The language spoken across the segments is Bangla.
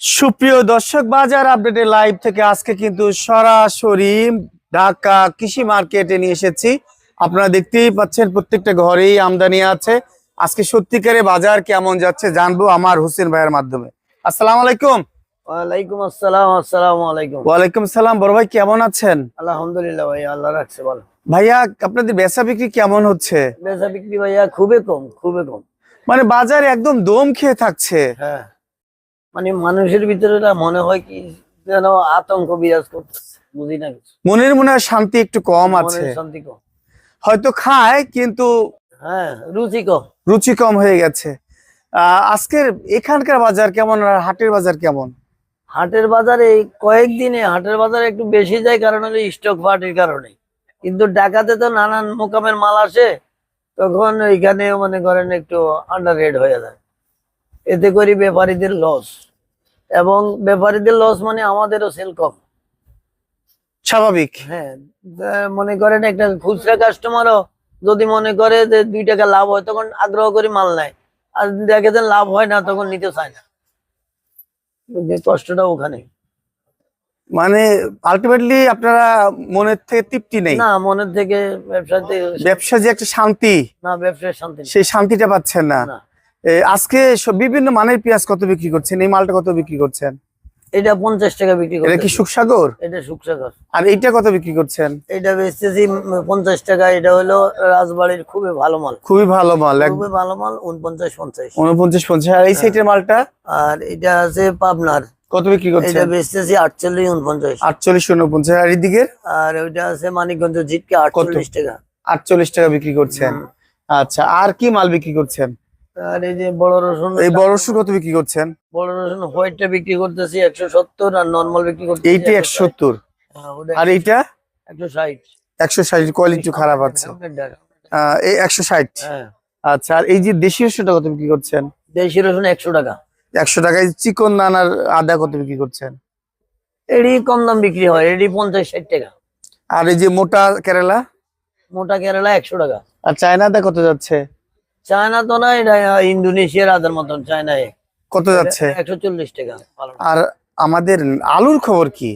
সুপ্রিয় দর্শক বাজার আপডেটের লাইভ থেকে আজকে কিন্তু সরাসরি ঢাকা কৃষি মার্কেটে নিয়ে এসেছি। আপনারা দেখতেই পাচ্ছেন প্রত্যেকটা ঘরেই আমদানি আছে। আজকে সত্যিকারে বাজার কেমন যাচ্ছে জানব আমার হোসেন ভাইয়ের মাধ্যমে। আসসালামু আলাইকুম। ওয়ালাইকুম আসসালাম আসসালামু আলাইকুম। ওয়ালাইকুম সালাম বড় ভাই কেমন আছেন? আলহামদুলিল্লাহ ভাইয়া আল্লাহ রাখছে ভালো। ভাইয়া আপনাদের বেচা বিক্রি কেমন হচ্ছে? বেচা বিক্রি ভাইয়া খুবই কম খুবই কম। মানে বাজার একদম দম খেয়ে থাকছে। হ্যাঁ। মানে মানুষের ভিতরে মনে হয় কি যেন আতঙ্ক বিরাজ করতেছে বুঝি না কিছু। মনের মনে হয় শান্তি একটু কম আছে। শান্তি কম। হয়তো খায় কিন্তু হ্যাঁ রুচি কম। রুচি কম হয়ে গেছে। আজকের এখানকার বাজার কেমন আর হাটের বাজার কেমন? হাটের বাজারে কয়েকদিনে হাটের বাজারে একটু বেশি যায় কারণ হলো স্টক পার্টির কারণে। কিন্তু ঢাকাতে তো নানান মোকামের মাল আসে তখন ওইখানে মনে করেন একটু আন্ডার রেড হয়ে যায়। এতে করি ব্যাপারীদের লস এবং ব্যাপারীদের লস মানে আমাদেরও সেল কম। স্বাভাবিক। হ্যাঁ মনে করেন একটা খুচরা কাস্টমারও যদি মনে করে যে দুই টাকা লাভ হয় তখন আগ্রহ করে মাল নেয়। আর দেখে যে লাভ হয় না তখন নিতে চায় না। যে কষ্টটা ওখানে। মানে আলটিমেটলি আপনারা মনের থেকে তৃপ্তি নেই। না মনের থেকে ব্যবসাতে ব্যবসা যে একটা শান্তি না ব্যবসায় শান্তি সেই শান্তিটা পাচ্ছেন না। আজকে বিভিন্ন মানের পেঁয়াজ কত বিক্রি করছেন? এই মালটা কত বিক্রি করছেন? এটা পঞ্চাশ টাকা বিক্রি এটা কি সুখসাগর? এটা সুখসাগর। আর এইটা কত বিক্রি করছেন? এটা বেচতেছি পঞ্চাশ টাকা এটা হলো রাজবাড়ির খুবই ভালো মাল। খুবই ভালো মাল খুবই ভালো মাল উনপঞ্চাশ পঞ্চাশ। উনপঞ্চাশ পঞ্চাশ। আর এই সাইটের মালটা? আর এটা আছে পাবনার। কত বিক্রি এটা করছেন বেচতেছি আর আর ওইটা আছে মানিকগঞ্জ জিটকে টাকা। আটচল্লিশ টাকা বিক্রি করছেন। আচ্ছা আর কি মাল বিক্রি করছেন? আর এই যে বড় রসুন এই বড় রসুন কত বিক্রি করছেন? বড় রসুন হোয়াইটটা বিক্রি করতেছি একশো সত্তর আর নর্মাল বিক্রি করতেছি এইটি একশো সত্তর। হ্যাঁ, আর এইটা? একশো ষাট। একশো ষাট কোয়ালিটি খারাপ আছে। এই একশো ষাট। হ্যাঁ। আচ্ছা আর এই যে দেশি রসুনটা কত বিক্রি করছেন? দেশি রসুন একশো টাকা। একশো টাকায় চিকন দানার আদা কত বিক্রি করছেন? এডি কম দাম বিক্রি হয় এডি পঞ্চাশ ষাট টাকা। আর এই যে মোটা কেরালা? মোটা কেরালা একশো টাকা। আর চায়না আদা কত যাচ্ছে? চায়না তো না এটা ইন্দোনেশিয়ার আদার মতন চায়নায়। কত যাচ্ছে? একশো চল্লিশ টাকা আর আমাদের আলুর খবর কি?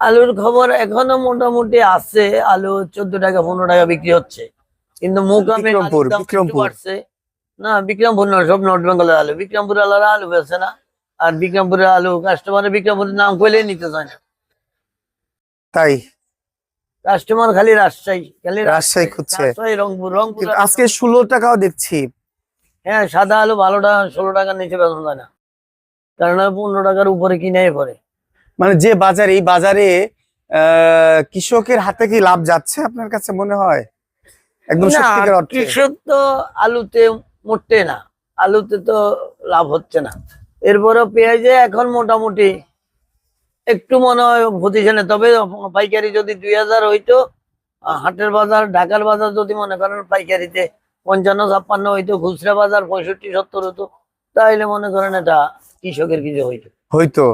আলুর খবর এখনও মোটামুটি আছে আলু চোদ্দ টাকা পনেরো টাকা বিক্রি হচ্ছে। কিন্তু মোকামে বিক্রমপুর, আলুর বিক্রমপুর। না বিক্রমপুর না সব নর্থ বেঙ্গলের আলু। বিক্রমপুর আলাদা আলু বেছে না। আর বিক্রমপুরের আলু কাস্টমার বিক্রমপুরের নাম কইলেই নিতে চায় না। তাই? কাস্টমার খালি রাজশাহী খালি রাজশাহী। খুঁজছে। রংপুর রংপুর আজকে ষোলো টাকাও দেখছি। হ্যাঁ সাদা আলু ভালো টাকা ষোলো টাকার নিচে বেতন যায় না। কারণ পনেরো টাকার উপরে কিনাই পরে মানে যে বাজার এই বাজারে কৃষকের হাতে কি লাভ যাচ্ছে আপনার কাছে মনে হয়? একদম কৃষক তো আলুতে মোটে না। আলুতে তো লাভ হচ্ছে না। এরপরে পেঁয়াজে এখন মোটামুটি একটু মনে হয় পজিশনে তবে পাইকারি যদি দুই হাজার হইতো হাটের বাজার ঢাকার বাজার যদি মনে করেন পাইকারিতে পঞ্চান্ন ছাপ্পান্ন হইতো খুচরা বাজার পঁয়ষট্টি সত্তর হতো তাহলে মনে করেন এটা কৃষকের কিছু হইতো। হয়তো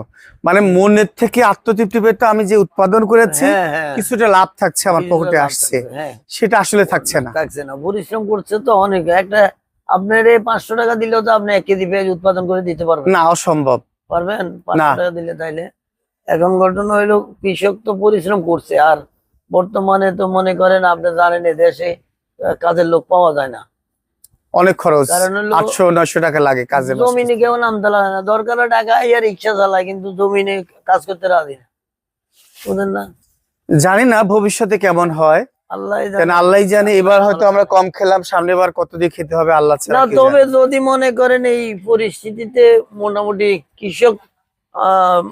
মানে মনের থেকে আত্মতৃপ্তি পেতে আমি যে উৎপাদন করেছি হ্যাঁ হ্যাঁ। কিছুটা লাভ থাকছে আমার পকেটে আসছে। হ্যাঁ। সেটা আসলে থাকছে না। থাকছে না। পরিশ্রম করছে তো অনেক। একটা আপনার এই পাঁচশো টাকা দিলেও তো আপনি এক কেজি পেঁয়াজ উৎপাদন করে দিতে পারবেন। না অসম্ভব। পারবেন। পাঁচশো টাকা দিলে তাইলে? এখন ঘটনা হইল কৃষক তো পরিশ্রম করছে আর বর্তমানে তো মনে করেন আপনি জানেন দেশে কাজের লোক পাওয়া যায় না। অনেক খরচ আটশো নয়শো টাকা লাগে কাজে জমিনে কেউ নামতে লাগে না দরকার টাকা আর রিক্সা চালায় কিন্তু জমিনে কাজ করতে রাজি না। বুঝলেন না? জানি না ভবিষ্যতে কেমন হয়। আল্লাহ জানে। এবার হয়তো আমরা কম খেলাম সামনে বার কত দিয়ে খেতে হবে আল্লাহ না তবে যদি মনে করেন এই পরিস্থিতিতে মোটামুটি কৃষক আহ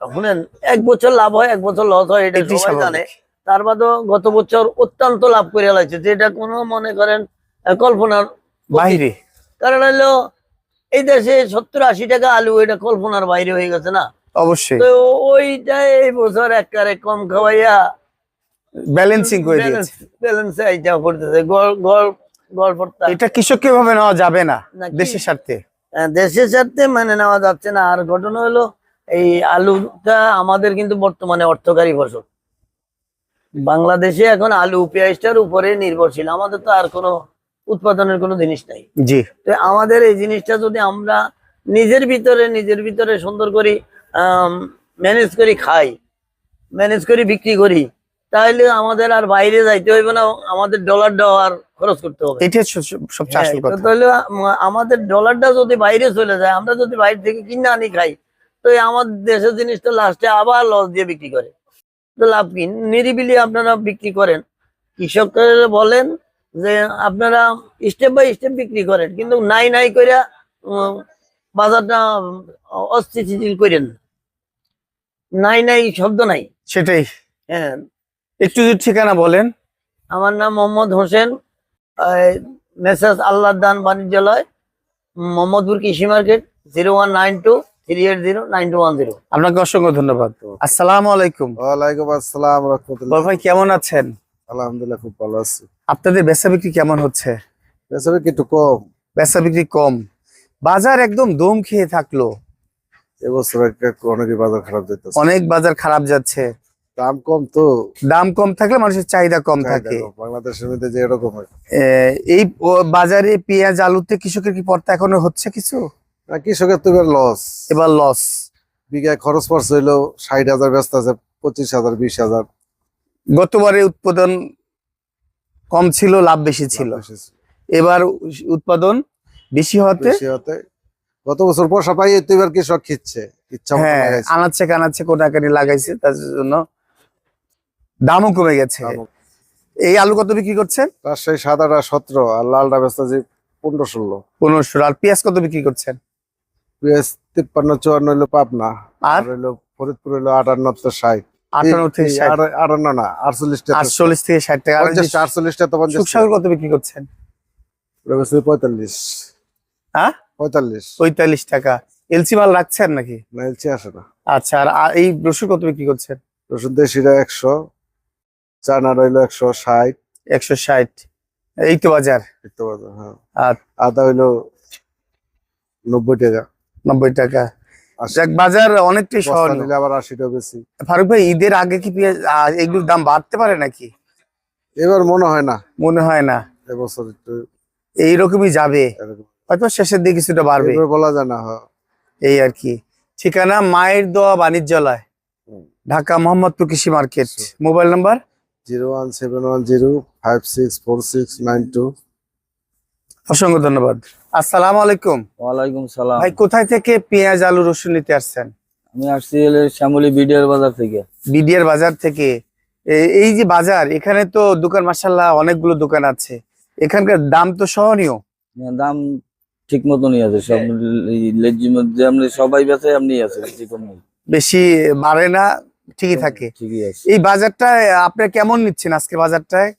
শুনেন এক বছর লাভ হয় এক বছর লস হয় এটা সবাই জানে। তার বাদেও গত বছর অত্যন্ত লাভ করে লাগছে যেটা কোনো মনে করেন কল্পনার বাইরে। কারণ হলো এই দেশে সত্তর আশি টাকা আলু এটা কল্পনার বাইরে হয়ে গেছে না। অবশ্যই। তো ওইটা এই বছর একবারে কম খাওয়াইয়া ব্যালেন্সিং করে দিয়েছে। ব্যালেন্সে এইটা করতেছে গড় গড় গড় এটা কৃষককে ভাবে নেওয়া যাবে না না, দেশের স্বার্থে। দেশের স্বার্থে মানে নেওয়া যাচ্ছে না। আর ঘটনা হলো এই আলুটা আমাদের কিন্তু বর্তমানে অর্থকারী ফসল। বাংলাদেশে এখন আলু পেঁয়াজটার উপরে নির্ভরশীল। আমাদের তো আর কোনো উৎপাদনের কোনো জিনিস নাই। জি। তো আমাদের এই জিনিসটা যদি আমরা নিজের ভিতরে নিজের ভিতরে সুন্দর করে ম্যানেজ করি খাই ম্যানেজ করে বিক্রি করি তাহলে আমাদের আর বাইরে যাইতে হইবে না। আমাদের ডলারটাও আর খরচ করতে হবে। হ্যাঁ, তাহলে আমাদের ডলারটা যদি বাইরে চলে যায় আমরা যদি বাইরে থেকে কিনে আনি খাই তো আমার দেশের জিনিসটা লাস্টে আবার লস দিয়ে বিক্রি করে। তো লাভ কি? নিরিবিলি আপনারা বিক্রি করেন। কৃষকের বলেন যে আপনারা স্টেপ বাই স্টেপ বিক্রি করেন কিন্তু নাই নাই করে বাজারটা অস্থিতিশীল করেন নাই নাই শব্দ নাই। সেটাই। হ্যাঁ। একটু যদি ঠিকানা বলেন। আমার নাম মোহাম্মদ হোসেন মেসেজ আল্লাহ দান বাণিজ্যালয় মোহাম্মদপুর কৃষি market zero one nine two আপনাকে অসংখ্য ধন্যবাদ। আসসালামু আলাইকুম। ওয়ালাইকুম আসসালাম রহমতুল্লাহ। ভাই কেমন আছেন? আলহামদুলিল্লাহ খুব ভালো আছি। আপনাদের বেচা বিক্রি কেমন হচ্ছে? কি একটু কম। বেচা বিক্রি কম। বাজার একদম দম খেয়ে থাকল। এবছর একটা বাজার খারাপ যাইতেছে। অনেক বাজার খারাপ যাচ্ছে। দাম কম তো। দাম কম থাকলে মানুষের চাহিদা কম থাকে। বাংলাদেশের মধ্যে যে এরকম হয়। এই বাজারে পেঁয়াজ আলুতে কৃষকের কি পড়তা এখনও হচ্ছে কিছু? কৃষকের তো এবার লস এবার লস বিঘায় খরচ পড়ছে হইল ষাট হাজার ব্যস্ত আছে পঁচিশ হাজার বিশ হাজার। গতবারে উৎপাদন কম ছিল লাভ বেশি ছিল। এবার উৎপাদন বেশি হতে গত বছর পয়সা পাই তো এবার কৃষক খিচ্ছে হ্যাঁ আনাচ্ছে কানাচ্ছে কোটাকানি লাগাইছে তার জন্য দামও কমে গেছে। এই আলু কত বিক্রি করছেন? রাজশাহী সাদাটা সতেরো আর লালটা ব্যস্ত আছে পনেরো ষোলো পনেরোশো আর পেঁয়াজ কত বিক্রি করছেন? তিপ্পান্ন চুয়ান্ন পাবনা আর? হইল ফরিদপুর হইল আটান্ন তো ষাট। আটান্ন থেকে ষাট। আটান্ন না আটচল্লিশটা আটচল্লিশ থেকে ষাট টাকা। তো পঞ্চাশ। কত বিক্রি করছেন? পঁয়তাল্লিশ। হ্যাঁ? পঁয়তাল্লিশ। পঁয়তাল্লিশ টাকা। এলসি মাল রাখছেন নাকি? না আসে না। আচ্ছা আর এই রসুন কত বিক্রি করছেন? রসুন দেশিরা একশো চানা রইল একশো ষাট। একশো ষাট। এই তো বাজার হ্যাঁ। আর আদা হইল নব্বই টাকা। নব্বই টাকা। যাক বাজার অনেকটাই নিলে আবার আশি টাকা বেশি। ফারুক ভাই ঈদের আগে কি পেঁয়াজ এগুলোর দাম বাড়তে পারে নাকি? এবার মনে হয় না। মনে হয় না। এবছর একটু এইরকমই যাবে। হয়তো শেষের দিকে কিছুটা বাড়বে। বলা যায় না হ্যাঁ। এই আর কি। ঠিকানা মায়ের দোয়া বাণিজ্যালয় ঢাকা মোহাম্মদপুর কৃষি market. Mobile number? Zero one seven one zero five six four six nine two. অসংখ্য ধন্যবাদ। আসসালামু আলাইকুম। ওয়ালাইকুম সালাম। ভাই কোথায় থেকে পেঁয়াজ আলু রসুন নিতে আসছেন? আমি আসছি শ্যামলী বিডিআর বাজার থেকে। বিডিআর বাজার থেকে। এই যে বাজার এখানে তো দোকান মাসাল্লাহ অনেকগুলো দোকান আছে। এখানকার দাম তো সহনীয়। দাম ঠিক মতনই আছে সব লেজির মধ্যে আপনি সবাই বেচে আপনি আছে বেশি বেশি বাড়ে না ঠিকই থাকে। ঠিকই আছে। এই বাজারটায় আপনি কেমন নিচ্ছেন আজকে বাজারটায়?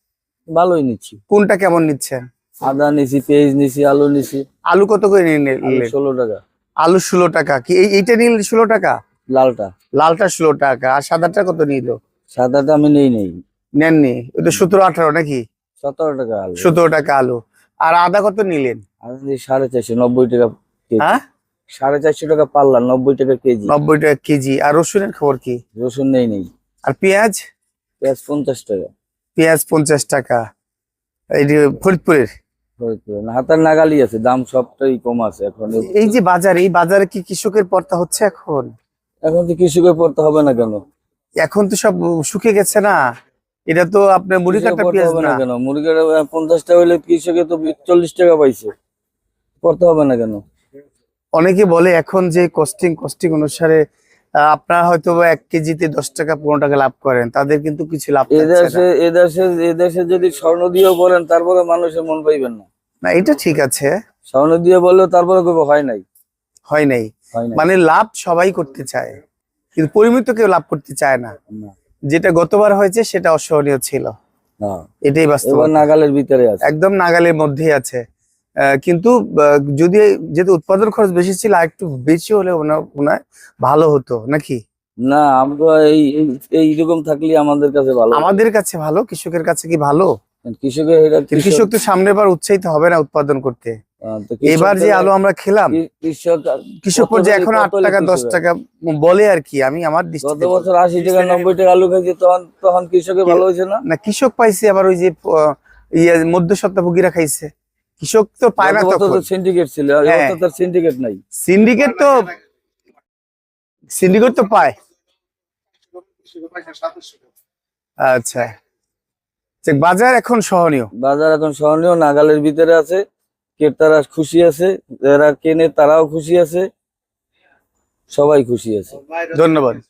ভালোই নিচ্ছি। কোনটা কেমন নিচ্ছেন? আদা নিছি পেঁয়াজ নিছি আলু নিছি। আলু কত করে নিলেন? ষোলো টাকা। আলু ষোলো টাকা। কি এইটা নিলে ষোলো টাকা? লালটা। লালটা ষোলো টাকা। আর সাদাটা কত নিল? সাদাটা আমি নেই নেই। নেননি? ওটা সতেরো আঠারো নাকি? সতেরো টাকা আলু। সতেরো টাকা আলু। আর আদা কত নিলেন? সাড়ে চারশো নব্বই টাকা হ্যাঁ? সাড়ে চারশো টাকা পাল্লা নব্বই টাকা কেজি। নব্বই টাকা কেজি। আর রসুনের খবর কি? রসুন নেই নেই। আর পেঁয়াজ? পেঁয়াজ পঞ্চাশ টাকা। পেঁয়াজ পঞ্চাশ টাকা। এই ফরিদপুরের? হাতের নাগালি আছে দাম সবটাই কম আছে এখন। এই যে বাজার এই বাজারে কি কৃষকের পর্তা হচ্ছে এখন? এখন তো কৃষকের পড়তে হবে না কেন? এখন তো সব শুকিয়ে গেছে না। এটা তো আপনার মুড়ি কাটা পেঁয়াজ না কেন? মুরগির পঞ্চাশ টাকা হলে কৃষকে তো চল্লিশ টাকা পাইছে। পড়তে হবে না কেন? অনেকে বলে এখন যে কস্টিং কস্টিং অনুসারে আপনারা হয়তো এক কেজিতে দশ টাকা পনেরো টাকা লাভ করেন তাদের কিন্তু কিছু লাভ এদেশে এদেশে এদেশে যদি স্বর্ণ দিয়ে বলেন তারপরে মানুষের মন পাইবেন না। না এটা ঠিক আছে। স্বর্ণ দিয়ে বললেও তারপরে হয় নাই। হয় নাই। মানে লাভ সবাই করতে চায় কিন্তু পরিমিত কেউ লাভ করতে চায় না। যেটা গতবার হয়েছে সেটা অসহনীয় ছিল। এটাই বাস্তব। নাগালের ভিতরে আছে। একদম নাগালের মধ্যেই আছে। কিন্তু যদি যেহেতু উৎপাদন খরচ বেশি ছিল আর একটু বেশি হলে ভালো হতো নাকি? না আমরা এই এই- এইরকম থাকলে আমাদের কাছে ভালো আমাদের কাছে ভালো? কৃষকের কাছে কি ভালো? কৃষকের কৃষক তো সামনের বার উৎসাহিত হবে না উৎপাদন করতে। এবার যে আলু আমরা খেলাম কৃষক কৃষক পর্যায়ে এখন আট টাকা দশ টাকা বলে আর কি আমি আমার গত বছর আশি টাকা নব্বই টাকা আলু খাইছে তখন তখন কৃষকের ভালো হয়েছে না? না কৃষক পাইছে আবার ওই যে আহ, ইয়ে মধ্য সত্তাভোগীরা খাইছে। কৃষক তো পায় না তখন। সিন্ডিকেট ছিল আর হ্যাঁ। তার সিন্ডিকেট নাই। সিন্ডিকেট তো সিন্ডিকেট তো পায়। আচ্ছা। বাজার এখন সহনীয়। বাজার এখন সহনীয় নাগালের ভিতরে আছে ক্রেতারা খুশি আছে যারা কেনে তারাও খুশি আছে সবাই খুশি আছে। ধন্যবাদ।